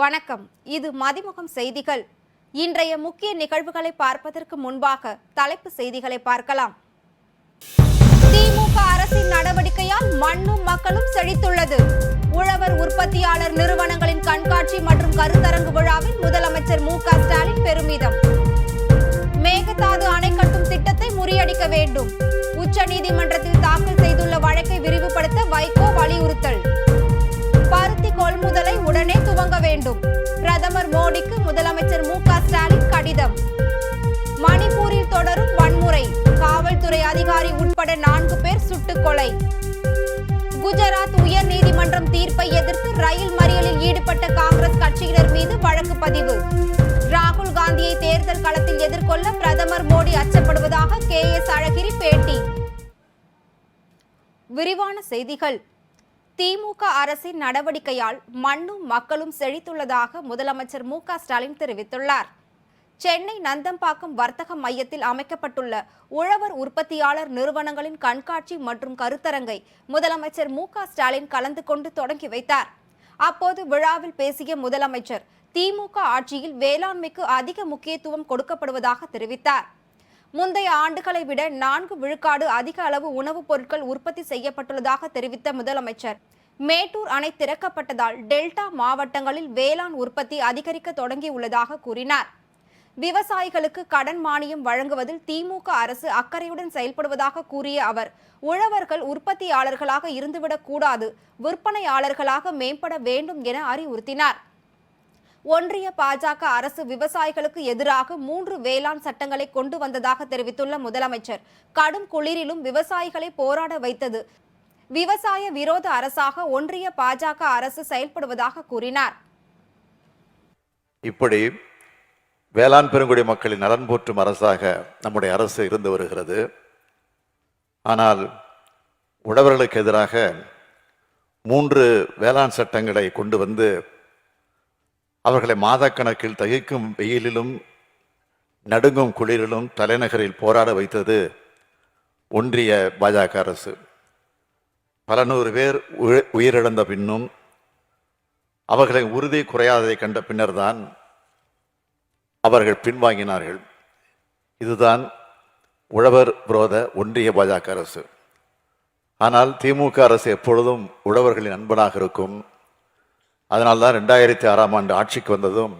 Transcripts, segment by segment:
வணக்கம். இது மதிமுகம் செய்திகள். இன்றைய முக்கிய நிகழ்வுகளை பார்ப்பதற்கு முன்பாக தலைப்பு செய்திகளை பார்க்கலாம். திமுக அரசின் நடவடிக்கையால் மண்ணும் மக்களும் செழித்துள்ளது. உழவர் உற்பத்தியாளர் நிறுவனங்களின் கண்காட்சி மற்றும் கருத்தரங்கு விழாவில் முதலமைச்சர் மு க ஸ்டாலின் பெருமிதம். மேகதாது அணை கட்டும் திட்டத்தை முறியடிக்க வேண்டும். உச்சநீதிமன்றத்தில் தாக்கல் செய்துள்ள வழக்கை விரிவுபடுத்த வைகோ வலியுறுத்தல். கொள்முதலை உடனே துவங்க வேண்டும். பிரதமர் மோடிக்கு முதலமைச்சர் மு க ஸ்டாலின் கடிதம். மணிப்பூரில் தொடரும் வன்முறை. காவல்துறை அதிகாரி உட்பட நான்கு பேர் சுட்டுக் கொலை. குஜராத் உயர் நீதிமன்றம் தீர்ப்பை எதிர்த்து ரயில் மறியலில் ஈடுபட்ட காங்கிரஸ் கட்சியினர் மீது வழக்கு பதிவு. ராகுல் காந்தியை தேர்தல் களத்தில் எதிர்கொள்ள பிரதமர் மோடி அச்சப்படுவதாக கே எஸ் அழகிரி பேட்டி. விரிவான செய்திகள். திமுக அரசின் நடவடிக்கையால் மண்ணும் மக்களும் செழித்துள்ளதாக முதலமைச்சர் மு ஸ்டாலின் தெரிவித்துள்ளார். சென்னை நந்தம்பாக்கம் வர்த்தக மையத்தில் அமைக்கப்பட்டுள்ள உழவர் உற்பத்தியாளர் நிறுவனங்களின் கண்காட்சி மற்றும் கருத்தரங்கை முதலமைச்சர் மு ஸ்டாலின் கலந்து கொண்டு தொடங்கி வைத்தார். அப்போது விழாவில் பேசிய முதலமைச்சர் திமுக ஆட்சியில் வேளாண்மைக்கு அதிக முக்கியத்துவம் கொடுக்கப்படுவதாக தெரிவித்தார். முந்தைய ஆண்டுகளை விட நான்கு விழுக்காடு அதிக அளவு உணவுப் பொருட்கள் உற்பத்தி செய்யப்பட்டுள்ளதாக தெரிவித்த முதலமைச்சர். மேட்டூர் அணை திறக்கப்பட்டதால் டெல்டா மாவட்டங்களில் வேளாண் உற்பத்தி அதிகரிக்க தொடங்கியுள்ளதாக கூறினார். விவசாயிகளுக்கு கடன் மானியம் வழங்குவதில் திமுக அரசு அக்கறையுடன் செயல்படுவதாக கூறிய அவர் உழவர்கள் உற்பத்தியாளர்களாக இருந்துவிடக் கூடாது விற்பனையாளர்களாக மேம்பட வேண்டும் என அறிவுறுத்தினார். ஒன்றிய பாஜக அரசு விவசாயிகளுக்கு எதிராக மூன்று வேளாண் சட்டங்களை கொண்டு வந்ததாக தெரிவித்துள்ள முதலமைச்சர் கடும் குளிரிலும் விவசாயிகளை போராட வைத்தது. விவசாய விரோத அரசாக ஒன்றிய பாஜக அரசு செயல்படுவதாக கூறினார். இப்படி வேளாண் பெருங்குடி மக்களின் நலன் போற்றும் அரசாக நம்முடைய அரசு இருந்து வருகிறது. ஆனால் உழவர்களுக்கு எதிராக மூன்று வேளாண் சட்டங்களை கொண்டு வந்து அவர்களை மாதக்கணக்கில் தகிக்கும் வெயிலிலும் நடுங்கும் குளிரிலும் தலைநகரில் போராட வைத்தது ஒன்றிய பாஜக அரசு. பல நூறு பேர் உயி- உயிரிழந்த பின்னும் அவர்களின் உறுதி குறையாததை கண்ட பின்னர்தான் அவர்கள் பின்வாங்கினார்கள். இதுதான் உழவர் விரோத ஒன்றிய பாஜக அரசு. ஆனால் திமுக அரசு எப்பொழுதும் உழவர்களின் நண்பனாக இருக்கும். அதனால் தான் ரெண்டாயிரத்தி ஆறாம் ஆண்டு ஆட்சிக்கு வந்ததும்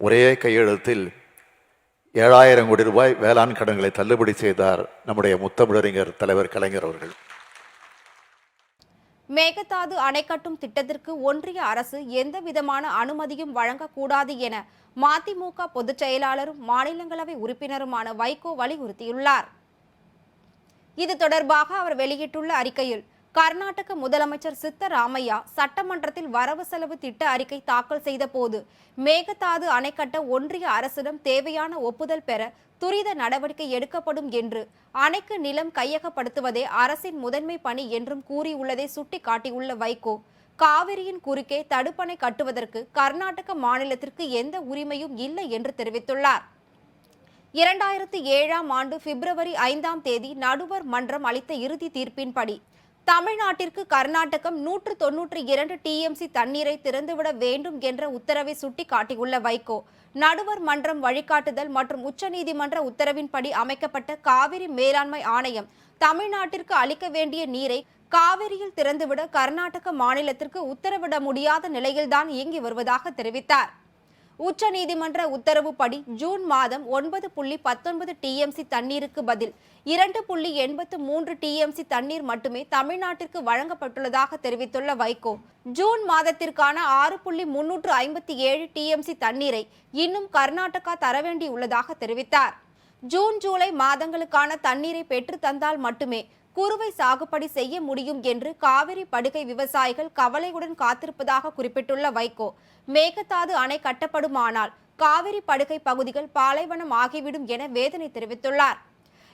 ஒரே கையெழுத்தில் ஏழாயிரம் கோடி ரூபாய் வேளாண் கடன்களை தள்ளுபடி செய்தார் நம்முடைய முத்தமிழறிஞர் தலைவர் கலைஞர் அவர்கள். மேகதாது அணை கட்டும் திட்டத்திற்கு ஒன்றிய அரசு எந்த விதமான அனுமதியும் வழங்கக்கூடாது என மதிமுக பொதுச் செயலாளரும் மாநிலங்களவை உறுப்பினருமான வைகோ வலியுறுத்தியுள்ளார். இது தொடர்பாக அவர் வெளியிட்டுள்ள அறிக்கையில் கர்நாடக முதலமைச்சர் சித்தராமையா சட்டமன்றத்தில் வரவு செலவு திட்ட அறிக்கை தாக்கல் செய்த போது மேகதாது அணை கட்ட ஒன்றிய அரசிடம் தேவையான ஒப்புதல் பெற துரித நடவடிக்கை எடுக்கப்படும் என்று அணைக்கு நிலம் கையகப்படுத்துவதே அரசின் முதன்மை பணி என்றும் கூறியுள்ளதை சுட்டிக்காட்டியுள்ள வைகோ காவிரியின் குறுக்கே தடுப்பணை கட்டுவதற்கு கர்நாடக மாநிலத்திற்கு எந்த உரிமையும் இல்லை என்று தெரிவித்துள்ளார். இரண்டாயிரத்து ஏழாம் ஆண்டு பிப்ரவரி ஐந்தாம் தேதி நடுவர் மன்றம் அளித்த இறுதி தீர்ப்பின்படி தமிழ்நாட்டிற்கு கர்நாடகம் நூற்று தொன்னூற்றி இரண்டு டிஎம்சி தண்ணீரை திறந்துவிட வேண்டும் என்ற உத்தரவை சுட்டிக்காட்டியுள்ள வைகோ நடுவர் மன்றம் வழிகாட்டுதல் மற்றும் உச்சநீதிமன்ற உத்தரவின்படி அமைக்கப்பட்ட காவிரி மேலாண்மை ஆணையம் தமிழ்நாட்டிற்கு அளிக்க வேண்டிய நீரை காவிரியில் திறந்துவிட கர்நாடக மாநிலத்திற்கு உத்தரவிட முடியாத நிலையில்தான் இயங்கி வருவதாக தெரிவித்தார். உச்சநீதிமன்ற உத்தரவுப்படி ஜூன் மாதம் ஒன்பது புள்ளி பத்தொன்பது டிஎம்சி தண்ணீருக்கு பதில். இரண்டு புள்ளி எண்பத்து மூன்று டிஎம்சி தண்ணீர் மட்டுமே தமிழ்நாட்டிற்கு வழங்கப்பட்டுள்ளதாக தெரிவித்துள்ள வைகோ. ஜூன் மாதத்திற்கான ஆறு புள்ளி முன்னூற்று ஐம்பத்தி ஏழு டிஎம்சி தண்ணீரை இன்னும் கர்நாடகா தர வேண்டியுள்ளதாக தெரிவித்தார். ஜூன் ஜூலை மாதங்களுக்கான தண்ணீரை பெற்று தந்தால் மட்டுமே குறுவை சாகுபடி செய்ய முடியும் என்று காவிரி படுகை விவசாயிகள் கவலையுடன் காத்திருப்பதாக குறிப்பிட்டுள்ள வைகோ மேகதாது அணை கட்டப்படுமானால் காவிரி படுகை பகுதிகள் பாலைவனம் ஆகிவிடும் என வேதனை தெரிவித்துள்ளார்.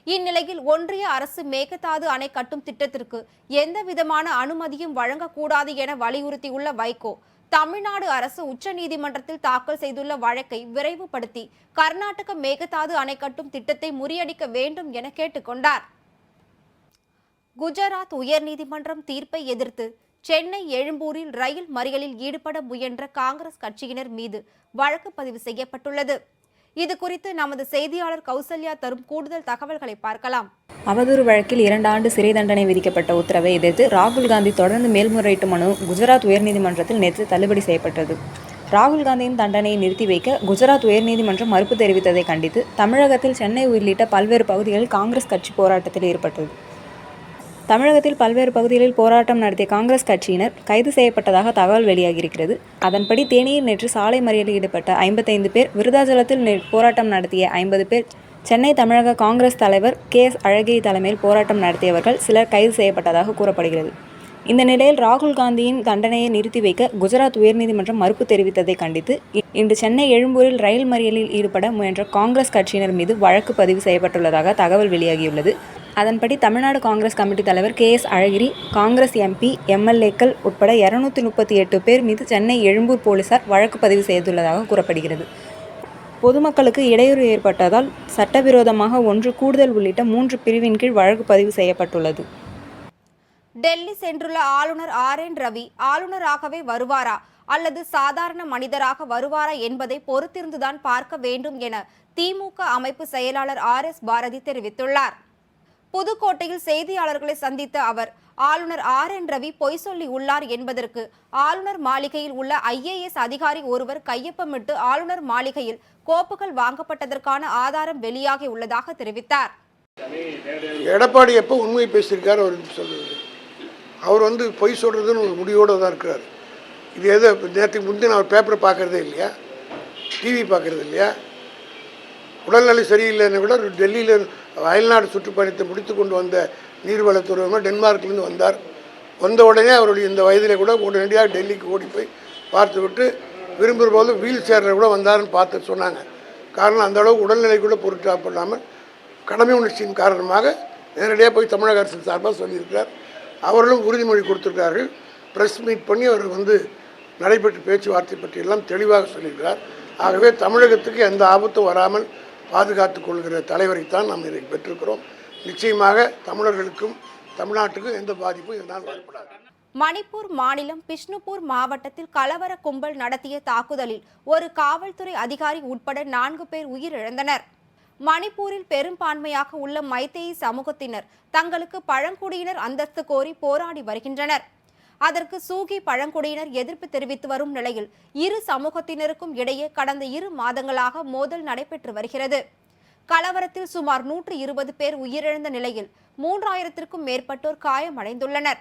இந்நிலையில் ஒன்றிய அரசு மேகதாது அணை கட்டும் திட்டத்திற்கு எந்த விதமான அனுமதியும் வழங்கக்கூடாது என வலியுறுத்தியுள்ள வைகோ தமிழ்நாடு அரசு உச்சநீதிமன்றத்தில் தாக்கல் செய்துள்ள வழக்கை விரைவுபடுத்தி கர்நாடக மேகதாது அணை கட்டும் திட்டத்தை முறியடிக்க வேண்டும் என கேட்டுக்கொண்டார். குஜராத் உயர்நீதிமன்றம் தீர்ப்பை எதிர்த்து சென்னை எழும்பூரில் ரயில் மறியலில் ஈடுபட முயன்ற காங்கிரஸ் கட்சியினர் மீது வழக்கு பதிவு செய்யப்பட்டுள்ளது. இது குறித்து நமது செய்தியாளர் கௌசல்யா தரும் கூடுதல் தகவல்களை பார்க்கலாம். அவதூறு வழக்கில் இரண்டு ஆண்டு சிறை தண்டனை விதிக்கப்பட்ட உத்தரவை எதிர்த்து ராகுல் காந்தி தொடர்ந்து மேல்முறையீட்டு மனு குஜராத் உயர்நீதிமன்றத்தில் நேற்று தள்ளுபடி செய்யப்பட்டது. ராகுல் காந்தியின் தண்டனையை நிறுத்தி வைக்க குஜராத் உயர்நீதிமன்றம் மறுப்பு தெரிவித்ததை கண்டித்து தமிழகத்தில் சென்னை உள்ளிட்ட பல்வேறு பகுதிகளில் காங்கிரஸ் கட்சி போராட்டத்தில் ஈடுபட்டது. தமிழகத்தில் பல்வேறு பகுதிகளில் போராட்டம் நடத்திய காங்கிரஸ் கட்சியினர் கைது செய்யப்பட்டதாக தகவல் வெளியாகியிருக்கிறது. அதன்படி தேனியில் நேற்று சாலை மறியலில் ஈடுபட்ட ஐம்பத்தைந்து பேர் விருதாச்சலத்தில் போராட்டம் நடத்திய ஐம்பது பேர் சென்னை தமிழக காங்கிரஸ் தலைவர் கே எஸ் அழகிரி தலைமையில் போராட்டம் நடத்தியவர்கள் சிலர் கைது செய்யப்பட்டதாக கூறப்படுகிறது. இந்த நிலையில் ராகுல் காந்தியின் தண்டனையை நிறுத்தி வைக்க குஜராத் உயர்நீதிமன்றம் மறுப்பு தெரிவித்ததை கண்டித்து இன்று சென்னை எழும்பூரில் ரயில் மறியலில் ஈடுபட முயன்ற காங்கிரஸ் கட்சியினர் மீது வழக்கு பதிவு செய்யப்பட்டுள்ளதாக தகவல் வெளியாகியுள்ளது. அதன்படி தமிழ்நாடு காங்கிரஸ் கமிட்டி தலைவர் K S Alagiri Congress MP எம்எல்ஏக்கள் உட்பட இருநூத்தி முப்பத்தி எட்டு பேர் மீது சென்னை எழும்பூர் போலீசார் வழக்கு பதிவு செய்துள்ளதாக கூறப்படுகிறது. பொதுமக்களுக்கு இடையூறு ஏற்பட்டதால் சட்டவிரோதமாக ஒன்று கூடுதல் உள்ளிட்ட மூன்று பிரிவின் கீழ் வழக்கு பதிவு செய்யப்பட்டுள்ளது. டெல்லி சென்றுள்ள ஆளுநர் ஆர் என் ரவி ஆளுநராகவே வருவாரா? அல்லது சாதாரண மனிதராக வருவாரா என்பதை பொறுத்திருந்துதான் பார்க்க வேண்டும் என திமுக அமைப்பு செயலாளர் ஆர் எஸ் பாரதி தெரிவித்துள்ளார். புதுக்கோட்டையில் செய்தியாளர்களை சந்தித்த அவர் ஆளுநர் ஆர். என். ரவி பொய் சொல்லி உள்ளார் என்பதற்கு ஆளுநர் மாளிகையில் உள்ள ஐஏஎஸ் அதிகாரி ஒருவர் கையொப்பமிட்டு ஆளுநர் மாளிகையில் கோப்புகள் வாங்கப்பட்டதற்கான ஆதாரம் வெளியாகி உள்ளதாக தெரிவித்தார். எடப்பாடி எப்போ உண்மை பேசியிருக்காரு அவர் சொல்லுவது. அவர் வந்து பொய் சொல்கிறதுன்னு ஒரு முடிவோடு தான் இருக்கிறார். இது எது நேற்றுக்கு முந்தின அவர் பேப்பரை பார்க்குறதே இல்லையா? டிவி பார்க்குறது இல்லையா? உடல்நிலை சரியில்லைன்னு கூட டெல்லியில் அயல்நாடு சுற்றுப்பயணத்தை முடித்து கொண்டு வந்த நீர்வளத்துறை டென்மார்க்லேருந்து வந்தார். வந்த உடனே அவருடைய இந்த வயதில் கூட உடனடியாக டெல்லிக்கு ஓடி போய் பார்த்துவிட்டு விரும்புகிற போது வீல் சேரில் கூட வந்தாருன்னு பார்த்து சொன்னாங்க. காரணம் அந்த அளவுக்கு உடல்நிலை கூட பொருட்காப்படாமல் கடமை உணர்ச்சியின் காரணமாக நேரடியாக போய் தமிழக அரசின் சார்பாக சொல்லியிருக்கிறார். அவர்களும் உறுதிமொழி கொடுத்திருக்கிறார்கள். ப்ரெஸ் மீட் பண்ணி அவர் வந்து நடைபெற்ற பேச்சுவார்த்தை பற்றியெல்லாம் தெளிவாக சொல்லியிருக்கிறார். ஆகவே தமிழகத்துக்கு எந்த ஆபத்தும் வராமல் பாதுகாத்து கொள்கிற தலைவரைத்தான் நாம் இதை பெற்றிருக்கிறோம். நிச்சயமாக தமிழர்களுக்கும் தமிழ்நாட்டுக்கும் எந்த பாதிப்பும் இதனால் வரக்கூடாது. மணிப்பூர் மாநிலம் பிஷ்ணுபூர் மாவட்டத்தில் கலவர கும்பல் நடத்திய தாக்குதலில் ஒரு காவல்துறை அதிகாரி உட்பட நான்கு பேர் உயிரிழந்தனர். மணிப்பூரில் பெரும்பான்மையாக உள்ள மைத்தேயி சமூகத்தினர் தங்களுக்கு பழங்குடியினர் அந்தஸ்து கோரி போராடி வருகின்றனர். அதற்கு சூகி பழங்குடியினர் எதிர்ப்பு தெரிவித்து வரும் நிலையில் இரு சமூகத்தினருக்கும் இடையே கடந்த இரு மாதங்களாக மோதல் நடைபெற்று வருகிறது. கலவரத்தில் சுமார் நூற்று இருபது பேர் உயிரிழந்த நிலையில் மூன்றாயிரத்திற்கும் மேற்பட்டோர் காயமடைந்துள்ளனர்.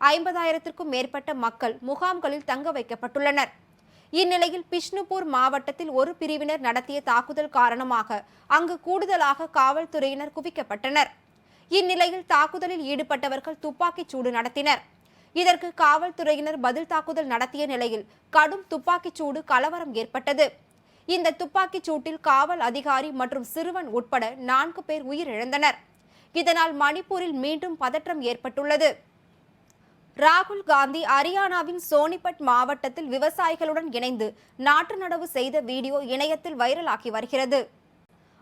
ஐம்பதாயிரத்திற்கும் மேற்பட்ட மக்கள் முகாம்களில் தங்க வைக்கப்பட்டுள்ளனர். இந்நிலையில் பிஷ்ணுபூர் மாவட்டத்தில் ஒரு பிரிவினர் நடத்திய தாக்குதல் காரணமாக அங்கு கூடுதலாக காவல்துறையினர் குவிக்கப்பட்டனர். இந்நிலையில் தாக்குதலில் ஈடுபட்டவர்கள் துப்பாக்கிச் சூடு நடத்தினர். இதற்கு காவல்துறையினர் பதில் தாக்குதல் நடத்திய நிலையில் கடும் துப்பாக்கிச் சூடு கலவரம் ஏற்பட்டது. இந்த துப்பாக்கிச் சூட்டில் காவல் அதிகாரி மற்றும் சிறுவன் உட்பட நான்கு பேர் உயிரிழந்தனர். இதனால் மணிப்பூரில் மீண்டும் பதற்றம் ஏற்பட்டுள்ளது. ராகுல் காந்தி அரியானாவின் சோனிபட் மாவட்டத்தில் விவசாயிகளுடன் இணைந்து நாற்று நடவு செய்த வீடியோ இணையத்தில் வைரலாகி வருகிறது.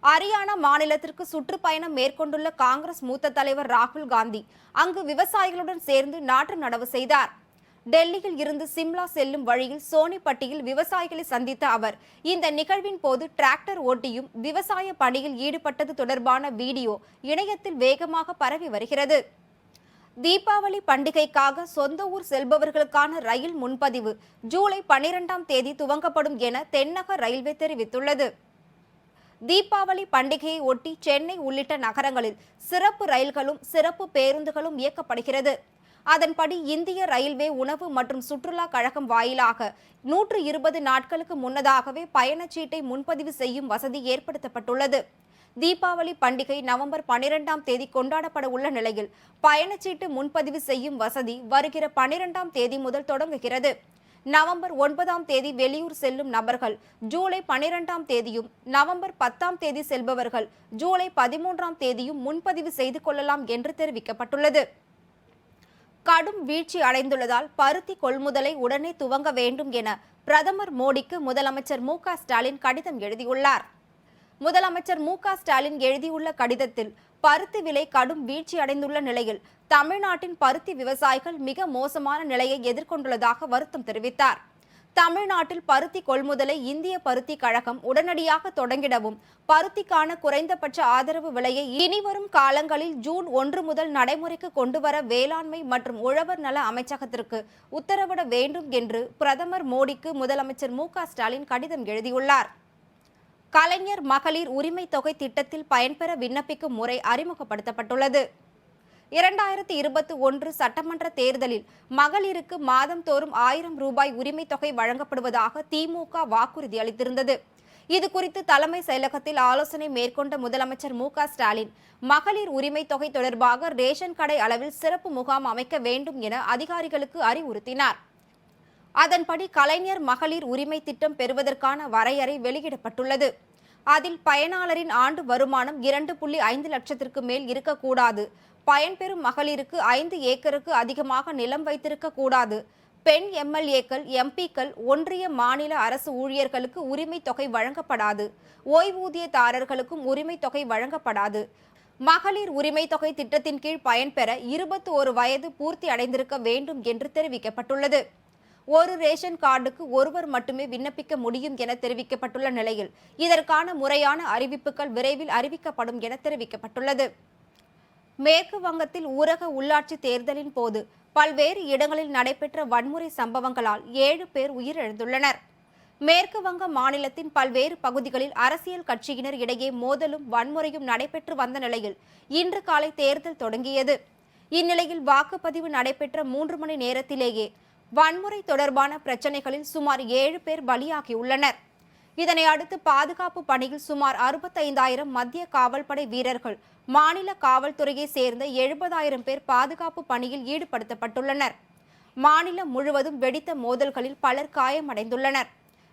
அரியானா மாநிலத்திற்கு சுற்றுப்பயணம் மேற்கொண்டுள்ள காங்கிரஸ் மூத்த தலைவர் ராகுல் காந்தி அங்கு விவசாயிகளுடன் சேர்ந்து நாற்று நடவு செய்தார். டெல்லியில் இருந்து சிம்லா செல்லும் வழியில் சோனிப்பட்டியில் விவசாயிகளை சந்தித்த அவர் இந்த நிகழ்வின் போது டிராக்டர் ஓட்டியும் விவசாய பணியில் ஈடுபட்டது தொடர்பான வீடியோ இணையத்தில் வேகமாக பரவி வருகிறது. தீபாவளி பண்டிகைக்காக சொந்த ஊர் செல்பவர்களுக்கான ரயில் முன்பதிவு ஜூலை பனிரெண்டாம் தேதி துவங்கப்படும் என தென்னக ரயில்வே தெரிவித்துள்ளது. தீபாவளி பண்டிகையை ஒட்டி சென்னை உள்ளிட்ட நகரங்களில் சிறப்பு ரயில்களும் சிறப்பு பேருந்துகளும் இயக்கப்படுகிறது. அதன்படி இந்திய ரயில்வே உணவு மற்றும் சுற்றுலா கழகம் வாயிலாக நூற்று இருபது நாட்களுக்கு முன்னதாகவே பயணச்சீட்டை முன்பதிவு செய்யும் வசதி ஏற்படுத்தப்பட்டுள்ளது. தீபாவளி பண்டிகை நவம்பர் பனிரெண்டாம் தேதி கொண்டாடப்பட உள்ள நிலையில் பயணச்சீட்டு முன்பதிவு செய்யும் வசதி வருகிற பனிரெண்டாம் தேதி முதல் தொடங்குகிறது. நவம்பர் ஒன்பதாம் தேதி வெளியூர் செல்லும் நபர்கள் ஜூலை பனிரெண்டாம் தேதியும் நவம்பர் பத்தாம் தேதி செல்பவர்கள் ஜூலை பதிமூன்றாம் தேதியும் முன்பதிவு செய்து கொள்ளலாம் என்று தெரிவிக்கப்பட்டுள்ளது. கடும் வீழ்ச்சி அடைந்துள்ளதால் பருத்தி கொள்முதலை உடனே துவங்க வேண்டும் என பிரதமர் மோடிக்கு முதலமைச்சர் மு ஸ்டாலின் கடிதம் எழுதியுள்ளார். முதலமைச்சர் மு ஸ்டாலின் எழுதியுள்ள கடிதத்தில் பருத்தி விலை கடும் வீழ்ச்சி அடைந்துள்ள நிலையில் தமிழ்நாட்டின் பருத்தி விவசாயிகள் மிக மோசமான நிலையை எதிர்கொண்டுள்ளதாக வருத்தம் தெரிவித்தார். தமிழ்நாட்டில் பருத்தி கொள்முதலை இந்திய பருத்தி கழகம் உடனடியாக தொடங்கிடவும் பருத்திக்கான குறைந்தபட்ச ஆதரவு விலையை இனிவரும் காலங்களில் ஜூன் ஒன்று முதல் நடைமுறைக்கு கொண்டுவர வேளாண்மை மற்றும் உழவர் நல அமைச்சகத்திற்கு உத்தரவிட வேண்டும் என்று பிரதமர் மோடிக்கு முதலமைச்சர் மு க ஸ்டாலின் கடிதம் எழுதியுள்ளார். கலைஞர் மகளிர் உரிமை தொகை திட்டத்தில் பயன்பெற விண்ணப்பிக்கும் முறை அறிமுகப்படுத்தப்பட்டுள்ளது. இரண்டாயிரத்தி இருபத்தி ஒன்று சட்டமன்ற தேர்தலில் மகளிருக்கு மாதந்தோறும் ஆயிரம் ரூபாய் உரிமை தொகை வழங்கப்படுவதாக திமுக வாக்குறுதி அளித்திருந்தது. இது குறித்து தலைமை செயலகத்தில் ஆலோசனை மேற்கொண்ட முதலமைச்சர் மு ஸ்டாலின் மகளிர் உரிமை தொகை தொடர்பாக ரேஷன் கடை அளவில் சிறப்பு முகாம் அமைக்க வேண்டும் என அதிகாரிகளுக்கு அறிவுறுத்தினார். அதன்படி கலைஞர் மகளிர் உரிமை திட்டம் பெறுவதற்கான வரையறை வெளியிடப்பட்டுள்ளது. அதில் பயனாளரின் ஆண்டு வருமானம் இரண்டு புள்ளி ஐந்து லட்சத்திற்கு மேல் இருக்கக்கூடாது. பயன்பெறும் மகளிருக்கு ஐந்து ஏக்கருக்கு அதிகமாக நிலம் வைத்திருக்க கூடாது பெண் எம்எல்ஏக்கள் எம்பிக்கள் ஒன்றிய மாநில அரசு ஊழியர்களுக்கு உரிமை தொகை வழங்கப்படாது. ஓய்வூதியதாரர்களுக்கும் உரிமை தொகை வழங்கப்படாது. மகளிர் உரிமை தொகை திட்டத்தின் கீழ் பயன்பெற இருபத்தி ஒரு வயது பூர்த்தி அடைந்திருக்க வேண்டும் என்று தெரிவிக்கப்பட்டுள்ளது. ஒரு ரேஷன் கார்டுக்கு ஒருவர் மட்டுமே விண்ணப்பிக்க முடியும் என தெரிவிக்கப்பட்டுள்ள நிலையில் இதற்கான முறையான அறிவிப்புகள் விரைவில் அறிவிக்கப்படும் என தெரிவிக்கப்பட்டுள்ளது. மேற்கு வங்கத்தில் ஊரக உள்ளாட்சி தேர்தலின் போது பல்வேறு இடங்களில் நடைபெற்ற வன்முறை சம்பவங்களால் ஏழு பேர் உயிரிழந்துள்ளனர். மேற்கு வங்க மாநிலத்தின் பல்வேறு பகுதிகளில் அரசியல் கட்சியினர் இடையே மோதலும் வன்முறையும் நடைபெற்று வந்த நிலையில் இன்று காலை தேர்தல் தொடங்கியது. இந்நிலையில் வாக்குப்பதிவு நடைபெற்ற மூன்று மணி நேரத்திலேயே வன்முறை தொடர்பான பிரச்சனைகளில் சுமார் ஏழு பேர் பலியாகியுள்ளனர். இதனை அடுத்து பாதுகாப்பு பணியில் சுமார் அறுபத்தைந்தாயிரம் மத்திய காவல்படை வீரர்கள் மாநில காவல்துறையை சேர்ந்த எழுபதாயிரம் பேர் பாதுகாப்பு பணியில் ஈடுபடுத்தப்பட்டுள்ளனர். மாநிலம் முழுவதும் வெடித்த மோதல்களில் பலர் காயமடைந்துள்ளனர்.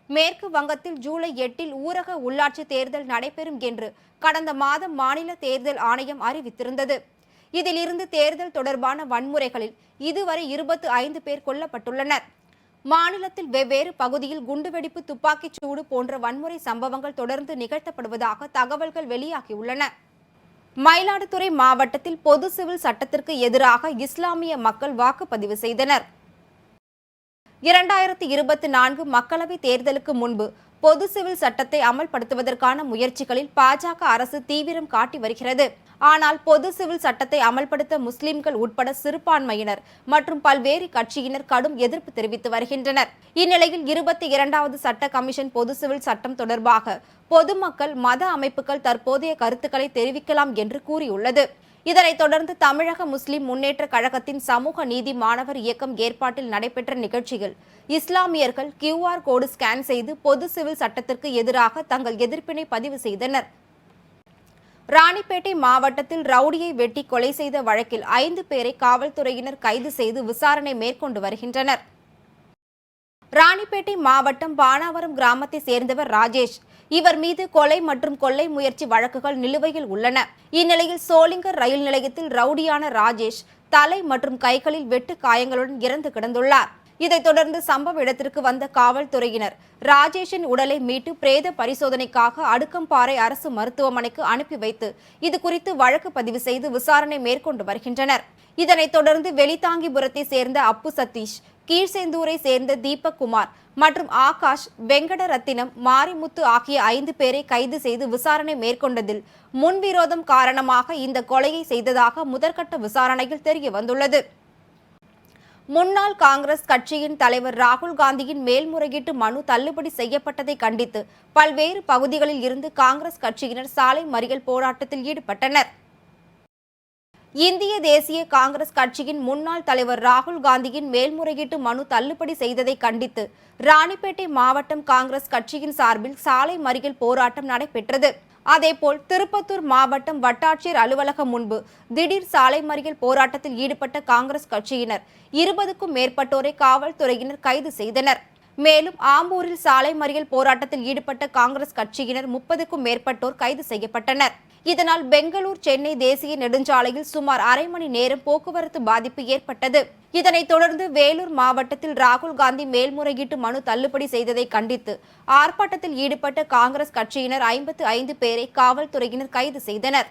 மேற்கு வங்கத்தில் ஜூலை எட்டில் ஊரக உள்ளாட்சி தேர்தல் நடைபெறும் என்று கடந்த மாதம் மாநில தேர்தல் ஆணையம் அறிவித்திருந்தது. இதிலிருந்து தேர்தல் தொடர்பான வன்முறைகளில் இதுவரை இருபத்து ஐந்து பேர் கொல்லப்பட்டுள்ளனர். மாநிலத்தில் வெவ்வேறு பகுதியில் குண்டுவெடிப்பு துப்பாக்கிச் சூடு போன்ற வன்முறை சம்பவங்கள் தொடர்ந்து நிகழ்த்தப்படுவதாக தகவல்கள் வெளியாகியுள்ளன. மயிலாடுதுறை மாவட்டத்தில் பொது சிவில் சட்டத்திற்கு எதிராக இஸ்லாமிய மக்கள் வாக்குப்பதிவு செய்தனர். இரண்டாயிரத்தி இருபத்தி நான்கு மக்களவைத் தேர்தலுக்கு முன்பு பொது சிவில் சட்டத்தை அமல்படுத்துவதற்கான முயற்சிகளில் பாஜக அரசு தீவிரம் காட்டி வருகிறது. ஆனால் பொது சிவில் சட்டத்தை அமல்படுத்த முஸ்லிம்கள் உட்பட சிறுபான்மையினர் மற்றும் பல்வேறு கட்சியினர் கடும் எதிர்ப்பு தெரிவித்து வருகின்றனர். இந்நிலையில் இருபத்தி இரண்டாவது சட்ட கமிஷன் பொது சிவில் சட்டம் தொடர்பாக பொதுமக்கள் மத அமைப்புகள் தற்போதைய கருத்துக்களை தெரிவிக்கலாம் என்று கூறியுள்ளது. இதனைத் தொடர்ந்து தமிழக முஸ்லிம் முன்னேற்ற கழகத்தின் சமூக நீதி மாணவர் இயக்கம் ஏற்பாட்டில் நடைபெற்ற நிகழ்ச்சியில் இஸ்லாமியர்கள் கியூஆர் கோடு ஸ்கேன் செய்து பொது சிவில் சட்டத்திற்கு எதிராக தங்கள் எதிர்ப்பினை பதிவு செய்தனர். ராணிப்பேட்டை மாவட்டத்தில் ரவுடியை வெட்டி கொலை செய்த வழக்கில் ஐந்து பேரை காவல்துறையினர் கைது செய்து விசாரணை மேற்கொண்டு வருகின்றனர். ராணிப்பேட்டை மாவட்டம் பானாவரம் கிராமத்தை சேர்ந்தவர் ராஜேஷ். இவர் மீது கொலை மற்றும் கொள்ளை முயற்சி வழக்குகள் நிலுவையில் உள்ளன. இந்நிலையில் சோளிங்கர் ரயில் நிலையத்தில் ரவுடியான ராஜேஷ் தலை மற்றும் கைகளில் வெட்டு காயங்களுடன் இறந்து கிடந்துள்ளார். இதைத் தொடர்ந்து சம்பவ இடத்திற்கு வந்த காவல்துறையினர் ராஜேஷின் உடலை மீட்டு பிரேத பரிசோதனைக்காக அடுக்கம்பாறை அரசு மருத்துவமனைக்கு அனுப்பி வைத்து இது குறித்து வழக்கு பதிவு செய்து விசாரணை மேற்கொண்டு வருகின்றனர். இதனைத் தொடர்ந்து வெளித்தாங்கிபுரத்தை சேர்ந்த அப்பு சதீஷ் கீழ்செந்தூரை சேர்ந்த தீபக் குமார் மற்றும் ஆகாஷ் வெங்கடரத்தினம் மாரிமுத்து ஆகிய ஐந்து பேரை கைது செய்து விசாரணை மேற்கொண்டதில் முன்விரோதம் காரணமாக இந்த கொலையை செய்ததாக முதற்கட்ட விசாரணையில் தெரிய வந்துள்ளது முன்னாள் காங்கிரஸ் கட்சியின் தலைவர் ராகுல் காந்தியின் மேல்முறையீட்டு மனு தள்ளுபடி செய்யப்பட்டதை கண்டித்து பல்வேறு பகுதிகளில் இருந்து காங்கிரஸ் கட்சியினர் சாலை மறியல் போராட்டத்தில் ஈடுபட்டனர். இந்திய தேசிய காங்கிரஸ் கட்சியின் முன்னாள் தலைவர் ராகுல் காந்தியின் மேல்முறையீட்டு மனு தள்ளுபடி செய்ததை கண்டித்து ராணிப்பேட்டை மாவட்டம் காங்கிரஸ் கட்சியின் சார்பில் சாலை மறியல் போராட்டம் நடைபெற்றது. அதேபோல் திருப்பத்தூர் மாவட்டம் வட்டாட்சியர் அலுவலகம் முன்பு திடீர் சாலை மறியல் போராட்டத்தில் ஈடுபட்ட காங்கிரஸ் கட்சியினர் இருபதுக்கும் மேற்பட்டோரை காவல்துறையினர் கைது செய்தனர். மேலும் ஆம்பூரில் சாலை மறியல் போராட்டத்தில் ஈடுபட்ட காங்கிரஸ் கட்சியினர் முப்பதுக்கும் மேற்பட்டோர் கைது செய்யப்பட்டனர். இதனால் பெங்களூர் சென்னை தேசிய நெடுஞ்சாலையில் சுமார் அரை மணி நேரம் போக்குவரத்து பாதிப்பு ஏற்பட்டது. இதனைத் தொடர்ந்து வேலூர் மாவட்டத்தில் ராகுல் காந்தி மேல்முறையீட்டு மனு தள்ளுபடி செய்ததை கண்டித்து ஆர்ப்பாட்டத்தில் ஈடுபட்ட காங்கிரஸ் கட்சியினர் ஐம்பத்து ஐந்து பேரை காவல்துறையினர் கைது செய்தனர்.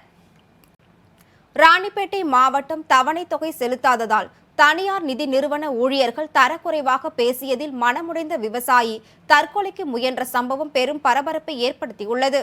ராணிப்பேட்டை மாவட்டம் தவணை தொகை செலுத்தாததால் தனியார் நிதி நிறுவன ஊழியர்கள் தரக்குறைவாக பேசியதில் மனமுடைந்த விவசாயி தற்கொலைக்கு முயன்ற சம்பவம் பெரும் பரபரப்பை ஏற்படுத்தியுள்ளது.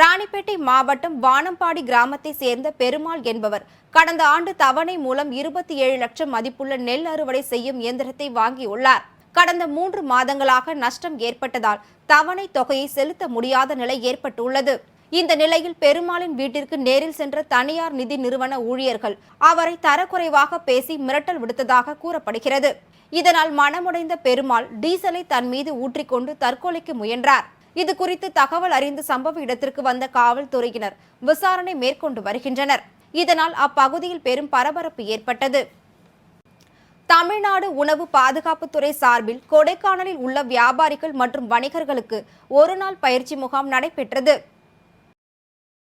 ராணிப்பேட்டை மாவட்டம் வானம்பாடி கிராமத்தை சேர்ந்த பெருமாள் என்பவர் கடந்த ஆண்டு தவணை மூலம் இருபத்தி ஏழு லட்சம் மதிப்புள்ள நெல் அறுவடை செய்யும் இயந்திரத்தை வாங்கியுள்ளார். கடந்த மூன்று மாதங்களாக நஷ்டம் ஏற்பட்டதால் தவணை தொகையை செலுத்த முடியாத நிலை ஏற்பட்டுள்ளது. இந்த நிலையில் பெருமாளின் வீட்டிற்கு நேரில் சென்ற தனியார் நிதி நிறுவன ஊழியர்கள் அவரை தரக்குறைவாக பேசி மிரட்டல் விடுத்ததாக கூறப்படுகிறது. இதனால் மனமுடைந்த பெருமாள் டீசலை தன் மீது ஊற்றிக்கொண்டு தற்கொலைக்கு முயன்றார். இது குறித்து தகவல் அறிந்து சம்பவ இடத்திற்கு வந்த காவல்துறையினர் விசாரணை மேற்கொண்டு வருகின்றனர். இதனால் அப்பகுதியில் பெரும் பரபரப்பு ஏற்பட்டது. தமிழ்நாடு உணவு பாதுகாப்புத்துறை சார்பில் கொடைக்கானலில் உள்ள வியாபாரிகள் மற்றும் வணிகர்களுக்கு ஒருநாள் பயிற்சி முகாம் நடைபெற்றது.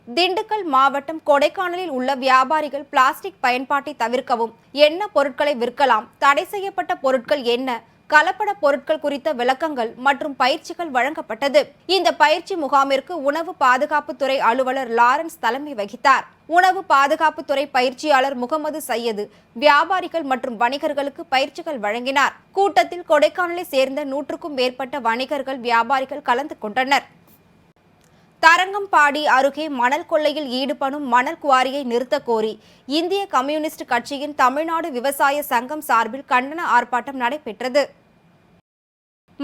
திண்டுக்கல் மாவட்டம் கொடைக்கானலில் உள்ள வியாபாரிகள் பிளாஸ்டிக் பயன்பாட்டை தவிர்க்கவும் என்ன பொருட்களை விற்கலாம் தடை செய்யப்பட்ட பொருட்கள் என்ன கலப்பட பொருட்கள் குறித்த விளக்கங்கள் மற்றும் பயிற்சிகள் வழங்கப்பட்டது. இந்த பயிற்சி முகாமிற்கு உணவு பாதுகாப்புத்துறை அலுவலர் லாரன்ஸ் தலைமை வகித்தார். உணவு பாதுகாப்புத்துறை பயிற்சியாளர் முகமது சையது வியாபாரிகள் மற்றும் வணிகர்களுக்கு பயிற்சிகள் வழங்கினார். கூட்டத்தில் கொடைக்கானலை சேர்ந்த நூற்றுக்கும் மேற்பட்ட வணிகர்கள் வியாபாரிகள் கலந்து கொண்டனர். தரங்கம்பாடி அருகே மணல் கொள்ளையில் ஈடுபடும் மணல் குவாரியை நிறுத்தக் கோரி இந்திய கம்யூனிஸ்ட் கட்சியின் தமிழ்நாடு விவசாய சங்கம் சார்பில் கண்டன ஆர்ப்பாட்டம் நடைபெற்றது.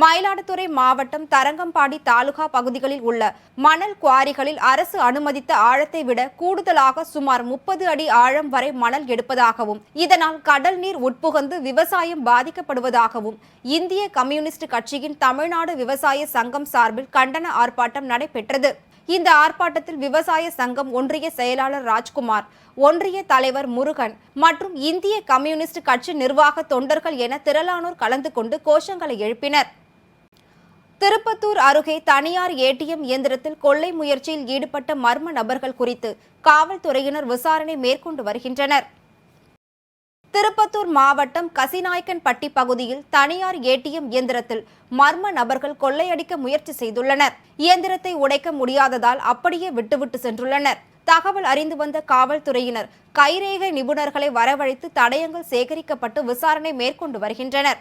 மயிலாடுதுறை மாவட்டம் தரங்கம்பாடி தாலுகா பகுதிகளில் உள்ள மணல் குவாரிகளில் அரசு அனுமதித்த ஆழத்தை விட கூடுதலாக சுமார் முப்பது அடி ஆழம் வரை மணல் எடுப்பதாகவும் இதனால் கடல் நீர் உட்புகந்து விவசாயம் பாதிக்கப்படுவதாகவும் இந்திய கம்யூனிஸ்ட் கட்சியின் தமிழ்நாடு விவசாய சங்கம் சார்பில் கண்டன ஆர்ப்பாட்டம் நடைபெற்றது. இந்த ஆர்ப்பாட்டத்தில் விவசாய சங்கம் ஒன்றிய செயலாளர் ராஜ்குமார் ஒன்றிய தலைவர் முருகன் மற்றும் இந்திய கம்யூனிஸ்ட் கட்சி நிர்வாக தொண்டர்கள் என திரளானோர் கலந்து கொண்டு கோஷங்களை எழுப்பினர். திருப்பத்தூர் அருகே தனியார் ஏடிஎம் இயந்திரத்தில் கொள்ளை முயற்சியில் ஈடுபட்ட மர்ம நபர்கள் குறித்து காவல்துறையினர் விசாரணை மேற்கொண்டு வருகின்றனர். திருப்பத்தூர் மாவட்டம் கசிநாயக்கன்பட்டி பகுதியில் தனியார் ஏடிஎம் இயந்திரத்தில் மர்ம நபர்கள் கொள்ளையடிக்க முயற்சி செய்துள்ளனர். இயந்திரத்தை உடைக்க முடியாததால் அப்படியே விட்டுவிட்டு சென்றுள்ளனர். தகவல் அறிந்து வந்த காவல்துறையினர் கைரேகை நிபுணர்களை வரவழைத்து தடயங்கள் சேகரிக்கப்பட்டு விசாரணை மேற்கொண்டு வருகின்றனர்.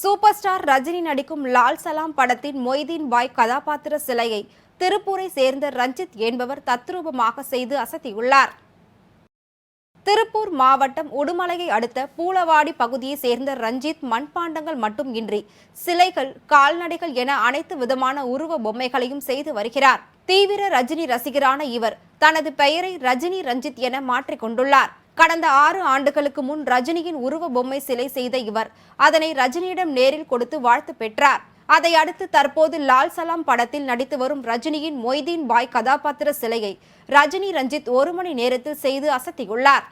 சூப்பர் ஸ்டார் ரஜினி நடிக்கும் லால் சலாம் படத்தின் மொய்தீன் பாய் கதாபாத்திர சிலையை திருப்பூரை சேர்ந்த ரஞ்சித் என்பவர் தத்ரூபமாக செய்து அசத்தியுள்ளார். திருப்பூர் மாவட்டம் உடுமலையை அடுத்த பூலவாடி பகுதியை சேர்ந்த ரஞ்சித் மண்பாண்டங்கள் மட்டும் இன்றி சிலைகள் கால்நடைகள் என அனைத்து விதமான உருவ பொம்மைகளையும் செய்து வருகிறார். தீவிர ரஜினி ரசிகரான இவர் தனது பெயரை ரஜினி ரஞ்சித் என மாற்றிக் கொண்டுள்ளார் கடந்த ஆறு ஆண்டுகளுக்கு முன் ரஜினியின் உருவ பொம்மை சிலை செய்த இவர் அதனை ரஜினியிடம் நேரில் கொடுத்து வாழ்த்து பெற்றார். அதை அடுத்து தற்போது லால் சலாம் படத்தில் நடித்து வரும் ரஜினியின் மொய்தீன் பாய் கதாபாத்திர சிலையை ரஜினி ரஞ்சித் ஒரு மணி நேரத்தில் செய்து அசத்தியுள்ளார்.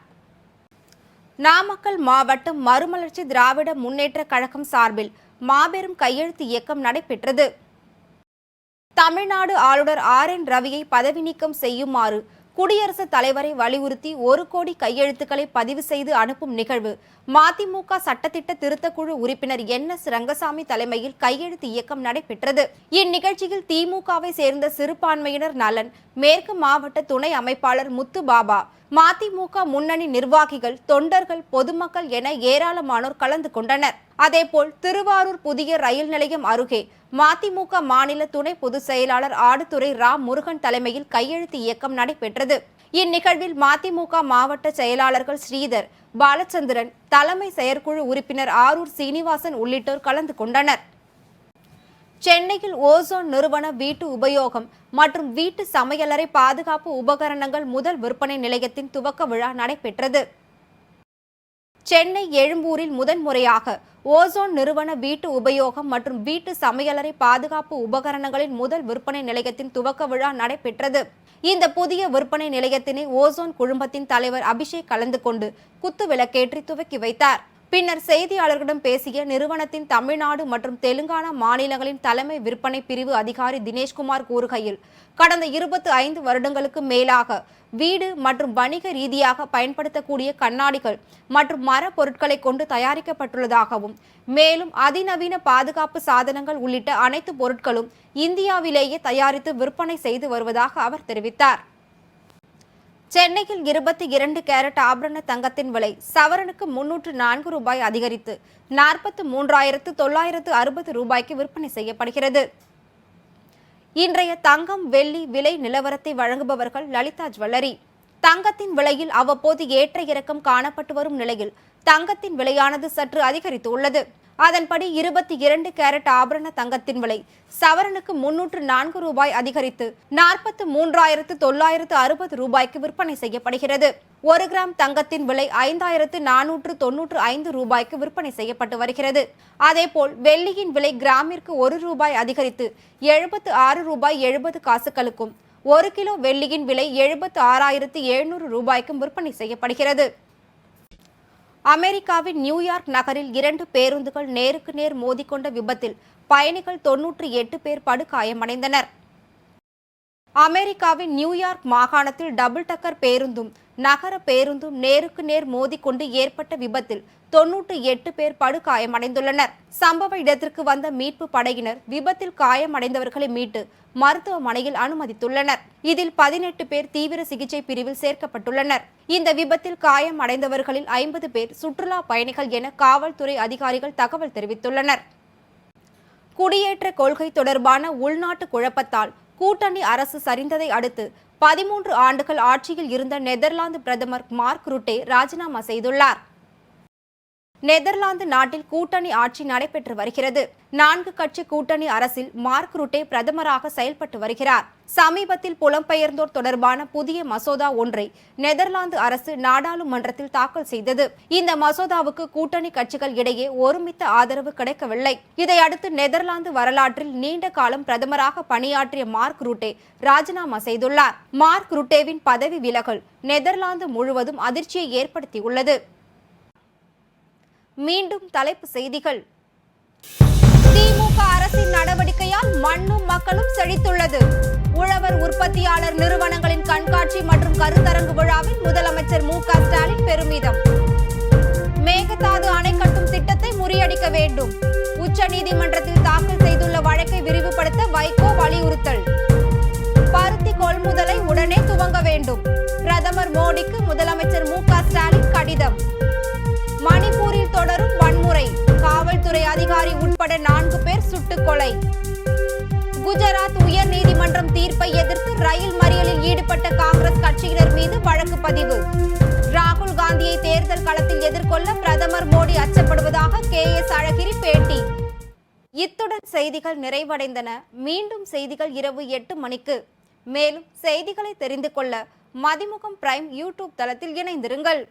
நாமக்கல் மாவட்டம் மறுமலர்ச்சி திராவிட முன்னேற்ற கழகம் சார்பில் மாபெரும் கையெழுத்து இயக்கம் நடைபெற்றது. தமிழ்நாடு ஆளுநர் ஆர் என் ரவியை பதவி நீக்கம் செய்யுமாறு குடியரசுத் தலைவரை வலியுறுத்தி ஒரு கோடி கையெழுத்துக்களை பதிவு செய்து அனுப்பும் நிகழ்வு. மதிமுக சட்டத்திட்ட திருத்தக்குழு உறுப்பினர் என் எஸ் ரங்கசாமி தலைமையில் கையெழுத்து இயக்கம் நடைபெற்றது. இந்நிகழ்ச்சியில் திமுகவை சேர்ந்த சிறுபான்மையினர் நலன் மேற்கு மாவட்ட துணை அமைப்பாளர் முத்து பாபா மதிமுக முன்னணி நிர்வாகிகள் தொண்டர்கள் பொதுமக்கள் என ஏராளமானோர் கலந்து கொண்டனர். அதேபோல் திருவாரூர் புதிய ரயில் நிலையம் அருகே மதிமுக மாநில துணை பொதுச் செயலாளர் ஆடுதுறை ரா முருகன் தலைமையில் கையெழுத்து இயக்கம் நடைபெற்றது. இந்நிகழ்வில் மதிமுக மாவட்ட செயலாளர்கள் ஸ்ரீதர் பாலச்சந்திரன் தலைமை செயற்குழு உறுப்பினர் ஆரூர் சீனிவாசன் உள்ளிட்டோர் கலந்து கொண்டனர். சென்னையில் ஓசோன் நிறுவன வீட்டு உபயோகம் மற்றும் வீட்டு சமையலறை பாதுகாப்பு உபகரணங்கள் முதல் விற்பனை நிலையத்தின் துவக்க விழா நடைபெற்றது. சென்னை எழும்பூரில் முதன்முறையாக ஓசோன் நிறுவன வீட்டு உபயோகம் மற்றும் வீட்டு சமையலறை பாதுகாப்பு உபகரணங்களின் முதல் விற்பனை நிலையத்தின் துவக்க விழா நடைபெற்றது. இந்த புதிய விற்பனை நிலையத்தினை ஓசோன் குழுமத்தின் தலைவர் அபிஷேக் கலந்து கொண்டு குத்து விளக்கேற்றி துவக்கி வைத்தார். பின்னர் செய்தியாளர்களிடம் பேசிய நிறுவனத்தின் தமிழ்நாடு மற்றும் தெலுங்கானா மாநிலங்களின் தலைமை விற்பனை பிரிவு அதிகாரி தினேஷ்குமார் கூறுகையில் கடந்த இருபத்தி ஐந்து வருடங்களுக்கு மேலாக வீடு மற்றும் வணிக ரீதியாக பயன்படுத்தக்கூடிய கண்ணாடிகள் மற்றும் மர பொருட்களை கொண்டு தயாரிக்கப்பட்டுள்ளதாகவும் மேலும் அதிநவீன பாதுகாப்பு சாதனங்கள் உள்ளிட்ட அனைத்து பொருட்களும் இந்தியாவிலேயே தயாரித்து விற்பனை செய்து வருவதாக அவர் தெரிவித்தார். சென்னையில் இருபத்தி இரண்டு கேரட் ஆபரண தங்கத்தின் விலை சவரனுக்கு முன்னூற்று நான்கு ரூபாய் அதிகரித்து நாற்பத்து மூன்றாயிரத்து தொள்ளாயிரத்து அறுபது ரூபாய்க்கு விற்பனை செய்யப்படுகிறது. இன்றைய தங்கம் வெள்ளி விலை நிலவரத்தை வழங்குபவர்கள் லலிதா ஜுவல்லரி. தங்கத்தின் விலையில் அவ்வப்போது ஏற்ற இறக்கம் காணப்பட்டு வரும் நிலையில் தங்கத்தின் விலையானது சற்று அதிகரித்து உள்ளது. அதன்படி இருபத்தி இரண்டு கேரட் ஆபரண தங்கத்தின் விலை சவரனுக்கு முன்னூற்று நான்கு ரூபாய் அதிகரித்து நாற்பத்து மூன்றாயிரத்து தொள்ளாயிரத்து அறுபது ரூபாய்க்கு விற்பனை செய்யப்படுகிறது. ஒரு கிராம் தங்கத்தின் விலை ஐந்தாயிரத்து நானூற்று தொன்னூற்று ஐந்து ரூபாய்க்கு விற்பனை செய்யப்பட்டு வருகிறது. அதேபோல் வெள்ளியின் விலை கிராமிற்கு ஒரு ரூபாய் அதிகரித்து எழுபத்து ஆறு ரூபாய் எழுபது காசுகளுக்கும் ஒரு கிலோ வெள்ளியின் விலை எழுபத்து ஆறாயிரத்து எழுநூறு ரூபாய்க்கும் விற்பனை செய்யப்படுகிறது. அமெரிக்காவின் நியூயார்க் நகரில் இரண்டு பேருந்துகள் நேருக்கு நேர் மோதிக்கொண்ட விபத்தில் பயணிகள் தொன்னூற்றி எட்டு பேர் படுகாயமடைந்தனர். அமெரிக்காவின் நியூயார்க் மாகாணத்தில் டபுள் டக்கர் பேருந்தும் நகர பேருந்தும் நேருக்கு நேர் மோதிக்கொண்டு ஏற்பட்ட விபத்தில் தொன்னூற்றி எட்டு பேர் படுகாயமடைந்துள்ளனர். சம்பவ இடத்திற்கு வந்த மீட்பு படையினர் விபத்தில் காயமடைந்தவர்களை மீட்டு மருத்துவமனையில் அனுமதித்துள்ளனர். இதில் பதினெட்டு பேர் தீவிர சிகிச்சை பிரிவில் சேர்க்கப்பட்டுள்ளனர். இந்த விபத்தில் காயமடைந்தவர்களில் ஐம்பது பேர் சுற்றுலா பயணிகள் என காவல்துறை அதிகாரிகள் தகவல் தெரிவித்துள்ளனர். குடியேற்ற கொள்கை தொடர்பான உள்நாட்டு குழப்பத்தால் கூட்டணி அரசு சரிந்ததை அடுத்து பதிமூன்று ஆண்டுகள் ஆட்சியில் இருந்த நெதர்லாந்து பிரதமர் மார்க் ருட்டே ராஜினாமா செய்துள்ளார். நெதர்லாந்து நாட்டில் கூட்டணி ஆட்சி நடைபெற்று வருகிறது. நான்கு கட்சி கூட்டணி அரசில் மார்க் ருட்டே பிரதமராக செயல்பட்டு வருகிறார். சமீபத்தில் புலம்பெயர்ந்தோர் தொடர்பான புதிய மசோதா ஒன்றை நெதர்லாந்து அரசு நாடாளுமன்றத்தில் தாக்கல் செய்தது. இந்த மசோதாவுக்கு கூட்டணி கட்சிகள் இடையே ஒருமித்த ஆதரவு கிடைக்கவில்லை. இதையடுத்து நெதர்லாந்து வரலாற்றில் நீண்ட காலம் பிரதமராக பணியாற்றிய மார்க் ரூட்டே ராஜினாமா செய்துள்ளார். மார்க் ருட்டேவின் பதவி விலகல் நெதர்லாந்து முழுவதும் அதிர்ச்சியை ஏற்படுத்தியுள்ளது. மீண்டும் தலைப்பு செய்திகள். திமுக அரசின் நடவடிக்கை நடவடிக்கையால் மண்ணும் மக்களும் செழித்துள்ளது. உழவர் உற்பத்தியாளர் நிறுவனங்களின் கண்காட்சி மற்றும் கருத்தரங்கு விழாவில் முதலமைச்சர் மு க ஸ்டாலின் பெருமிதம். மேகதாது அணை கட்டும் திட்டத்தை முறியடிக்க வேண்டும். உச்சநீதிமன்றத்தில் தாக்கல் செய்துள்ள வழக்கை விரிவுபடுத்த வைகோ வலியுறுத்தல். பருத்தி கொள்முதலை உடனே துவங்க வேண்டும். பிரதமர் மோடிக்கு முதலமைச்சர் மு க ஸ்டாலின் கடிதம். மணிப்பூரில் தொடரும் வன்முறை. காவல்துறை அதிகாரி உட்பட நான்கு பேர் சுட்டுக் கொலை. குஜராத் உயர் நீதிமன்றம் தீர்ப்பை எதிர்த்து ரயில் மறியலில் ஈடுபட்ட காங்கிரஸ் கட்சியினர் மீது வழக்கு பதிவு. ராகுல் காந்தியை தேர்தல் களத்தில் எதிர்கொள்ள பிரதமர் மோடி அச்சப்படுவதாக கே எஸ் அழகிரி பேட்டி. இத்துடன் செய்திகள் நிறைவடைந்தன. மீண்டும் செய்திகள் இரவு எட்டு மணிக்கு. மேலும் செய்திகளை தெரிந்து கொள்ள மதிமுகம் பிரைம் யூடியூப் தளத்தில் இணைந்திருங்கள்.